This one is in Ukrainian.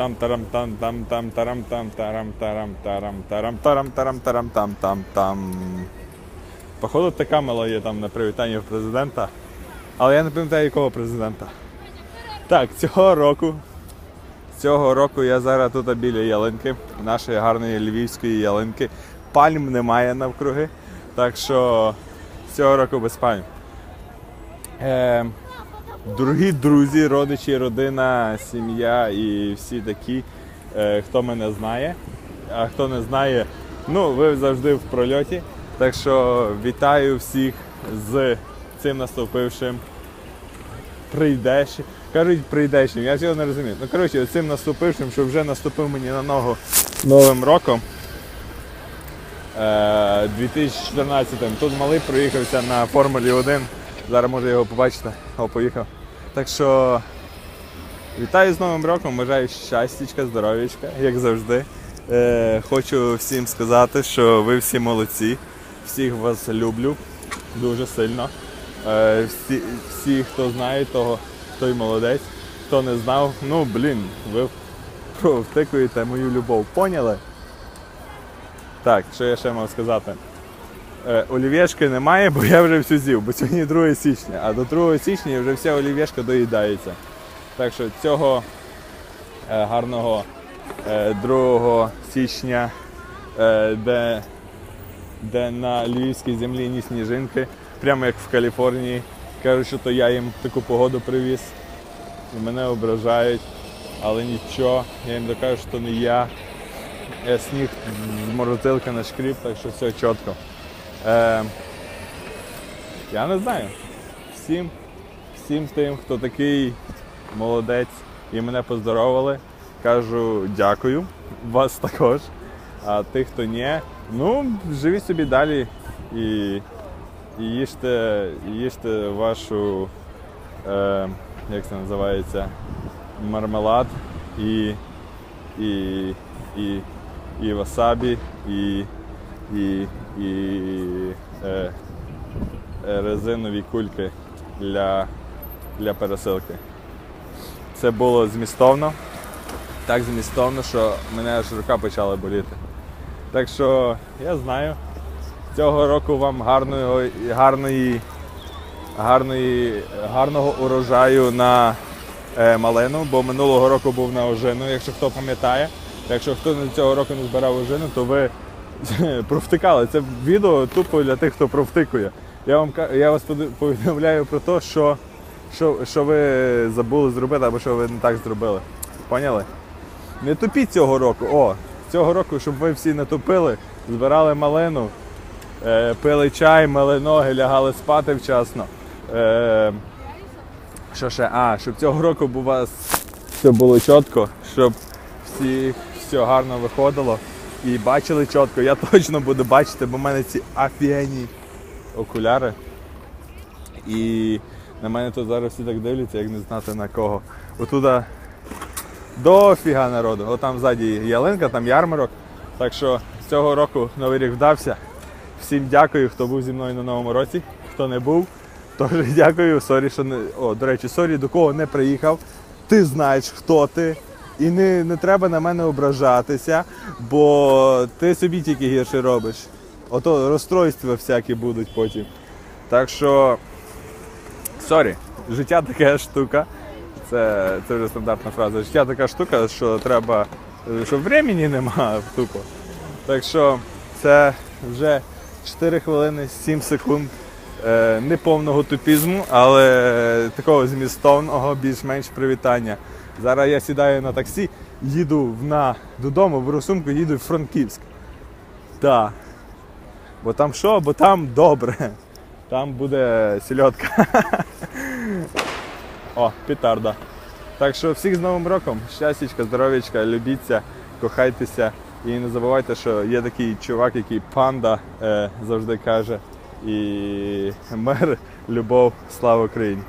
Там тарам там там там тарам там тарам тарам тарам тарам тарам тарам тарам там там там. Походу така мелодія там на привітання президента. Але я не пам'ятаю якого президента. Так, цього року. Цього року я зараз тут біля ялинки, нашої гарної львівської ялинки. Пальм немає навкруги. Так що цього року без пальм. Е, дорогі друзі, родичі, родина, сім'я і всі такі, е, хто мене знає. А хто не знає, ну ви завжди в прольоті. Так що вітаю всіх з цим наступившим прийдешнім. Кажуть прийдешнім, я цього не розумію. Ну коротше, цим наступившим, що вже наступив мені на ногу новим роком. Е, 2014-м. Тут малий проїхався на Формулі 1. Зараз може його побачите. О, поїхав. Так що вітаю з Новим роком, бажаю щастячка, здоров'ячка, як завжди. Е, хочу всім сказати, що ви всі молодці. Всіх вас люблю дуже сильно. Е, всі, всі, хто знає того, той молодець. Хто не знав, ну блін, ви втикуєте мою любов. Поняли? Так, що я ще мав сказати? Е, олів'єшки немає, бо я вже всю з'їв, бо сьогодні 2 січня, а до 2 січня вже вся олів'єшка доїдається. Так що цього е, гарного е, 2 січня, е, де, де на львівській землі ні сніжинки, прямо як в Каліфорнії. Кажуть, що то я їм таку погоду привіз. І мене ображають, але нічого, я їм докажу, що то не я. Я сніг з морозилки на шкріп, так що все чітко. Е, я не знаю. Всім, всім тим, хто такий молодець і мене поздоровили, кажу дякую. Вас також. А тих, хто ні, ну, живіть собі далі і, і їжте, їжте вашу, е, як це називається, мармелад і, і, і, і васабі, і, і, і е, е, резинові кульки для, для пересилки. Це було змістовно. Так змістовно, що мене аж рука почала боліти. Так що я знаю, цього року вам гарної, гарної, гарної, гарного урожаю на е, малину, бо минулого року був на ожину, якщо хто пам'ятає. Якщо хто цього року не збирав ожину, то ви провтикали. Це відео тупо для тих, хто провтикує. Я вам я вас повідомляю про те, що, що, що ви забули зробити або що ви не так зробили. Поняли? Не тупіть цього року. О, цього року, щоб ви всі не тупили, збирали малину, е, пили чай, мили ноги, лягали спати вчасно. Е, що ще? А, щоб цього року у вас все було чітко, щоб всі все гарно виходило і бачили чітко. Я точно буду бачити, бо в мене ці офігенні окуляри. І на мене тут зараз всі так дивляться, як не знати на кого. Отуда дофіга народу. Отам ззаді ялинка, там ярмарок. Так що з цього року новий рік вдався. Всім дякую, хто був зі мною на новому році. Хто не був, теж дякую. Сорі, що не. О, до речі, сорі, до кого не приїхав. Ти знаєш, хто ти. І не, не треба на мене ображатися, бо ти собі тільки гірше робиш. Ото розстройства всякі будуть потім. Так що, сорі, життя така штука. Це, це вже стандартна фраза. Життя така штука, що треба, що времени нема тупо. Так що це вже 4 хвилини 7 секунд е, неповного тупізму, але такого змістовного, більш-менш привітання. Зараз я сідаю на таксі, їду на, додому, беру сумку, їду в Франківськ. Так. Бо там що? Бо там добре. Там буде сільотка. О, петарда. Так що всіх з Новим роком, щастячка, здоров'ячка, любіться, кохайтеся і не забувайте, що є такий чувак, який панда е, завжди каже. І мир, любов, слава Україні!